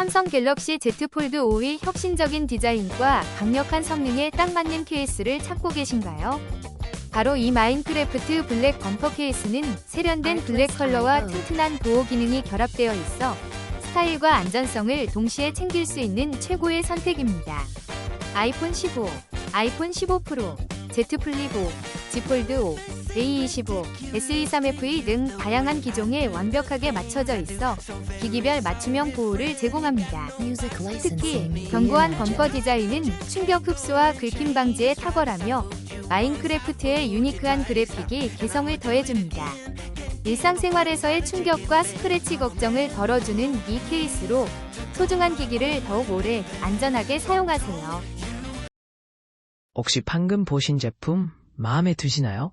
삼성 갤럭시 Z 폴드 5의 혁신적인 디자인과 강력한 성능에 딱 맞는 케이스를 찾고 계신가요? 바로 이 마인크래프트 블랙 범퍼 케이스는 세련된 블랙 컬러와 튼튼한 보호 기능이 결합되어 있어 스타일과 안전성을 동시에 챙길 수 있는 최고의 선택입니다. 아이폰 15, 아이폰 15 프로, Z 플립 5, Z 폴드 5, A25, SE3FE 등 다양한 기종에 완벽하게 맞춰져 있어 기기별 맞춤형 보호를 제공합니다. 특히 견고한 범퍼 디자인은 충격 흡수와 긁힘 방지에 탁월하며 마인크래프트의 유니크한 그래픽이 개성을 더해줍니다. 일상생활에서의 충격과 스크래치 걱정을 덜어주는 이 케이스로 소중한 기기를 더욱 오래 안전하게 사용하세요. 혹시 방금 보신 제품 마음에 드시나요?